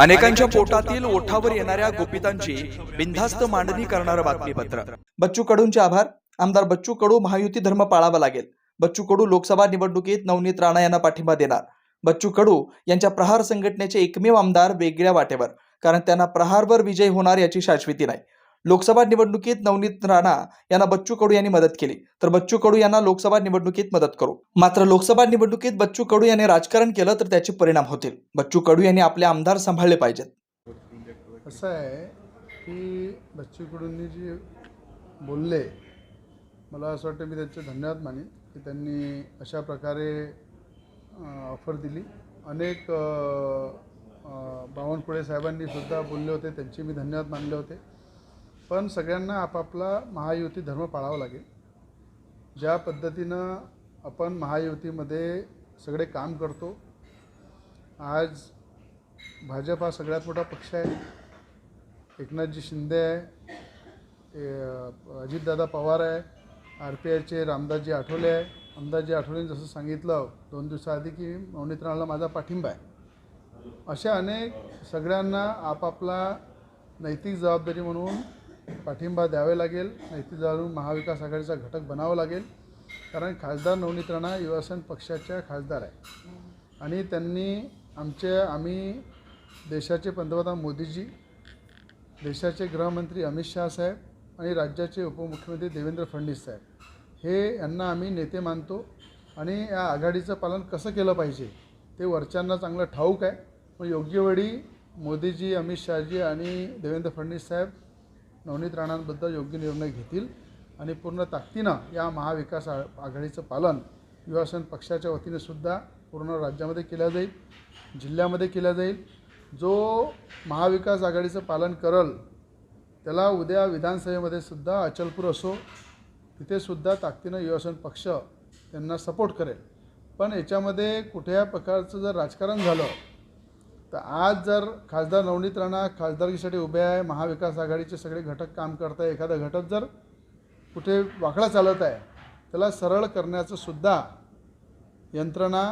अनेकांच्या पोटातील ओठावर येणाऱ्या गोपितांची बिनधास्त मांडणी करणारं बातमीपत्र. बच्चू कडूंचे आभार. आमदार बच्चू कडू महायुती धर्म पाळावा लागेल. बच्चू कडू लोकसभा निवडणुकीत नवनीत राणा यांना पाठिंबा देणार. बच्चू कडू यांच्या प्रहार संघटनेचे एकमेव आमदार वेगळ्या वाटेवर कारण त्यांना प्रहारवर विजय होणार याची शाश्वती नाही. लोकसभा निवडणुकीत नवनीत राणा यांना बच्चू कडू यांनी मदत केली. तर बच्चू कडू यांना लोकसभा निवडणुकीत मदत करू. मात्र लोकसभा निवडणुकीत बच्चू कडू यांनी राजकारण केलं तर त्याचे परिणाम होतील. बच्चू कडू यांनी आपले आमदार सांभाळले पाहिजेत. असं आहे की बच्चू कडूंनी जे बोलले मला असं वाटतं मी त्यांचे धन्यवाद मानेन की त्यांनी अशा प्रकारे ऑफर दिली. अनेक बावनकुळे साहेबांनी सुद्धा बोलले होते त्यांचे मी धन्यवाद मानले होते. पण सगळ्यांना आपापला महायुती धर्म पाळावा लागेल. ज्या पद्धतीनं आपण महायुतीमध्ये सगळे काम करतो आज भाजप हा सगळ्यात मोठा पक्ष आहे. एकनाथजी शिंदे आहे अजितदादा पवार आहे आर पी आयचे रामदासजी आठवले आहे. रामदासजी आठवलेंनी जसं सांगितलं दोन दिवसाआधी की नवनीत राणाला माझा पाठिंबा आहे. अशा अनेक सगळ्यांना आपापला नैतिक जबाबदारी म्हणून पाठिंबा द्यावे लागेल. नैतिक जबाबदारी महाविकास आघाडीचा घटक बनावा लागेल. कारण खासदार नवनीत राणा युवासेन पक्षाच्या खासदार आहे. आणि त्यांनी आमचे आम्ही देशाचे पंतप्रधान मोदीजी देशाचे गृहमंत्री अमित शहा साहेब आणि राज्याचे उपमुख्यमंत्री देवेंद्र फडणवीस साहेब. हे यांना आम्ही नेते मानतो आणि या आघाडीचं पालन कसं केलं पाहिजे ते वरच्यांना चांगलं ठाऊक आहे. पण योग्य वेळी मोदीजी अमित शहाजी आणि देवेंद्र फडणवीस साहेब नवनीत राणांबद्दल योग्य निर्णय घेतील आणि पूर्ण ताकदीनं या महाविकास आ- आघाडीचं पालन युवासेन पक्षाच्या वतीने सुद्धा पूर्ण राज्यामध्ये केलं जाईल जिल्ह्यामध्ये केलं जाईल. जो महाविकास आघाडीचं पालन करल त्याला उद्या विधानसभेमध्ये सुद्धा अचलपूर असो तिथे सुद्धा ताकदीनं युवासेन पक्ष त्यांना सपोर्ट करेल. पण याच्यामध्ये कुठल्या प्रकारचं जर राजकारण झालं तर आज जर खासदार नवनीत राणा खासदारकीसाठी उभे आहे महाविकास आघाडीचे सगळे घटक काम करत आहे एखादा घटक जर कुठे वाकडा चालत आहे त्याला सरळ करण्याचं सुद्धा यंत्रणा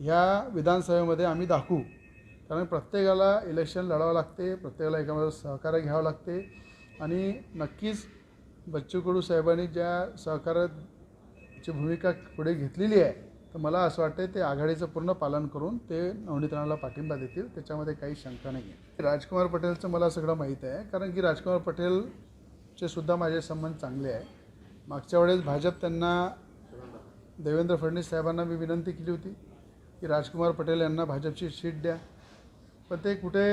ह्या विधानसभेमध्ये आम्ही दाखवू. कारण प्रत्येकाला इलेक्शन लढावं लागते प्रत्येकाला एकामध्ये सहकार्य घ्यावं लागते. आणि नक्कीच बच्चू कडू साहेबांनी ज्या सहकार्याची भूमिका पुढे घेतलेली आहे तर मला असं वाटतं ते आघाडीचं पूर्ण पालन करून ते नवनीतराणाला पाठिंबा देतील त्याच्यामध्ये काही शंका नाही आहे राजकुमार पटेलचं मला सगळं माहीत आहे कारण की राजकुमार पटेलचे सुद्धा माझे संबंध चांगले आहे. मागच्या वेळेस भाजप त्यांना देवेंद्र फडणवीस साहेबांना मी विनंती केली होती की राजकुमार पटेल यांना भाजपची सीट द्या. पण ते कुठे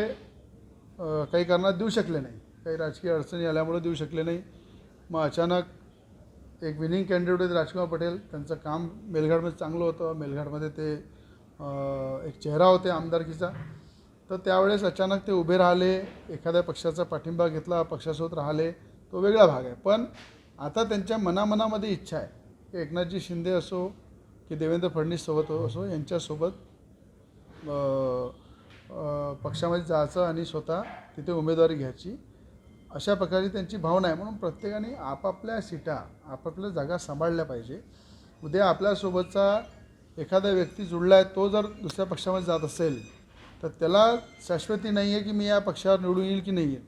काही कारणात देऊ शकले नाही. काही राजकीय अडचणी आल्यामुळे देऊ शकले नाही. मग अचानक एक विनिंग कॅन्डिडेट होते राजकुमार पटेल. त्यांचं काम मेलघाटमध्ये चांगलं होतं. मेलघाटमध्ये ते एक चेहरा होते आमदारकीचा. तर त्यावेळेस अचानक ते उभे राहिले. एखाद्या पक्षाचा पाठिंबा घेतला पक्षासोबत राहिले. तो वेगळा भाग आहे. पण आता त्यांच्या मनामनामध्ये इच्छा आहे. की एकनाथजी शिंदे असो की देवेंद्र फडणवीस सोबत असो यांच्यासोबत पक्षामध्ये जायचं आणि स्वतः तिथे उमेदवारी घ्यायची. अशा प्रकारे त्यांची भावना आहे. म्हणून प्रत्येकाने आपापल्या सीटा आपापल्या जागा सांभाळल्या पाहिजे. उद्या आपल्यासोबतचा एखादा व्यक्ती जुळला आहे तो जर दुसऱ्या पक्षामध्ये जात असेल तर त्याला शाश्वती नाही आहे की मी या पक्षावर निवडून येईल की नाही येईल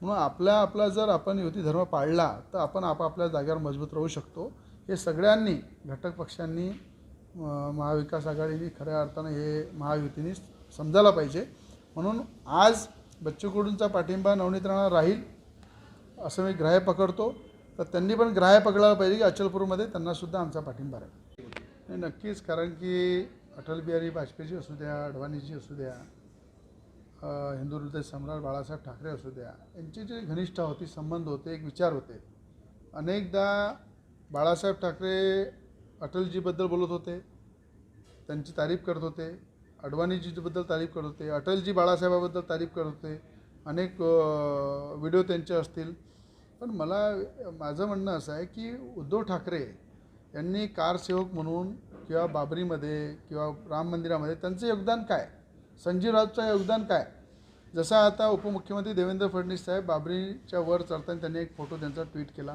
म्हणून आपला आपला जर आपण युती धर्म पाळला तर आपण आपापल्या जागेवर मजबूत राहू शकतो. हे सगळ्यांनी घटक पक्षांनी महाविकास आघाडीने खऱ्या अर्थानं हे महायुतीने समजायला पाहिजे. म्हणून आज बच्चू कडूंचा पाठिंबा नवनीत राणा राहील. असं मी ग्राह्य पकडतो. तर त्यांनी पण ग्राह्य पकडायला पाहिजे की अचलपूरमध्ये त्यांनासुद्धा आमचा पाठिंबा राहील. नक्कीच कारण की अटल बिहारी वाजपेयीजी असू द्या अडवाणीजी असू द्या हिंदू हृदय सम्राट बाळासाहेब ठाकरे असू द्या यांची जी घनिष्ठा होती संबंध होते एक विचार होते. अनेकदा बाळासाहेब ठाकरे अटलजीबद्दल बोलत होते त्यांची तारीफ करत होते अडवाणीजीबद्दल तारीफ करत होते अटलजी बाळासाहेबाबद्दल तारीफ करत होते अनेक व्हिडिओ त्यांचे असतील. पण मला माझं म्हणणं असं आहे की उद्धव ठाकरे यांनी कारसेवक म्हणून किंवा बाबरीमध्ये किंवा राम मंदिरामध्ये त्यांचं योगदान काय? संजीव राऊतचं योगदान काय? जसं आता उपमुख्यमंत्री देवेंद्र फडणवीस साहेब बाबरीच्या वर चढताना त्यांनी एक फोटो त्यांचा ट्विट केला.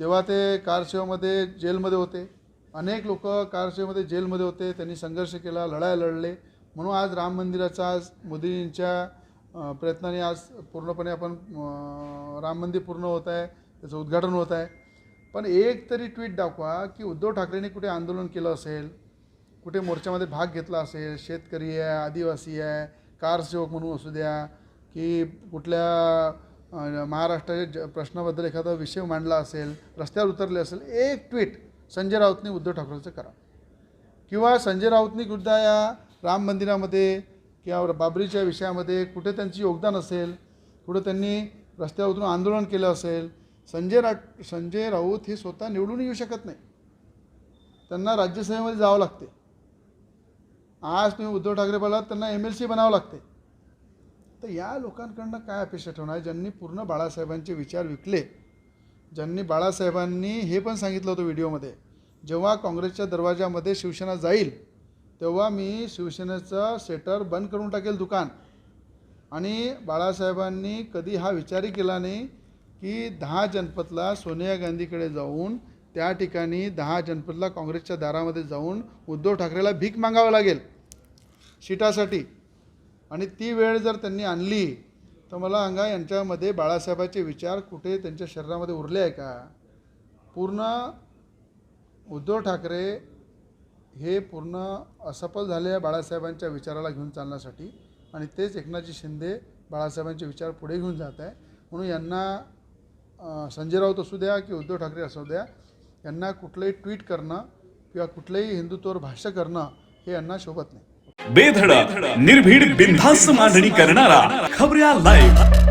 तेव्हा ते कारसेवामध्ये जेलमध्ये होते. अनेक लोक कारसेवेमध्ये जेलमध्ये होते. त्यांनी संघर्ष केला लढाया लढले. म्हणून आज राम मंदिराचा आज मोदींच्या प्रयत्नाने आज पूर्णपणे आपण राम मंदिर पूर्ण होत आहे त्याचं उद्घाटन होत आहे. पण एक तरी ट्विट दाखवा की उद्धव ठाकरेंनी कुठे आंदोलन केलं असेल कुठे मोर्चामध्ये भाग घेतला असेल शेतकरी आहे आदिवासी आहे कार सेवक म्हणून असू द्या की कुठल्या महाराष्ट्राच्या ज प्रश्नाबद्दल एखादा विषय मांडला असेल रस्त्यावर उतरले असेल एक ट्विट संजय राऊतने उद्धव ठाकरेंचं करा. किंवा संजय राऊतनी सुद्धा या राम मंदिरामध्ये किंवा बाबरीच्या विषयामध्ये कुठे त्यांची योगदान असेल कुठं त्यांनी रस्त्यावर उतरून आंदोलन केलं असेल संजय रा संजय राऊत हे स्वतः निवडून येऊ शकत नाही. त्यांना राज्यसभेमध्ये जावं लागते. आज तुम्ही उद्धव ठाकरे बोलात त्यांना एम एल सी बनावं लागते. तर या लोकांकडनं काय अपेक्षा ठेवणार? ज्यांनी पूर्ण बाळासाहेबांचे विचार विकले ज्यांनी बाळासाहेबांनी हे पण सांगितलं होतं व्हिडिओमध्ये जेव्हा काँग्रेसच्या दरवाजामध्ये शिवसेना जाईल तेव्हा मी शिवसेनेचं सेटर बंद करून टाकेल दुकान. आणि बाळासाहेबांनी कधी हा विचारही केला नाही की दहा जनपदला सोनिया गांधीकडे जाऊन त्या ठिकाणी दहा जनपदला काँग्रेसच्या दारामध्ये जाऊन उद्धव ठाकरेला भीक मागावं लागेल शिटासाठी. आणि ती वेळ जर त्यांनी आणली तर मला अंगा यांच्यामध्ये बाळासाहेबाचे विचार कुठे त्यांच्या शरीरामध्ये उरले आहे का? पूर्ण उद्धव ठाकरे हे पूर्ण असफल झाले आहे बाळासाहेबांच्या विचाराला घेऊन चालण्यासाठी. आणि तेच एकनाथजी शिंदे बाळासाहेबांचे विचार पुढे घेऊन जात आहे. म्हणून यांना संजय राऊत असू द्या की उद्धव ठाकरे असू द्या यांना कुठलंही ट्विट करणं किंवा कुठलंही हिंदुत्वावर भाष्य करणं हे यांना शोभत नाही. बेधडक निर्भीड बिनधास्त मांडणी करणारा खबऱ्या लाईव्ह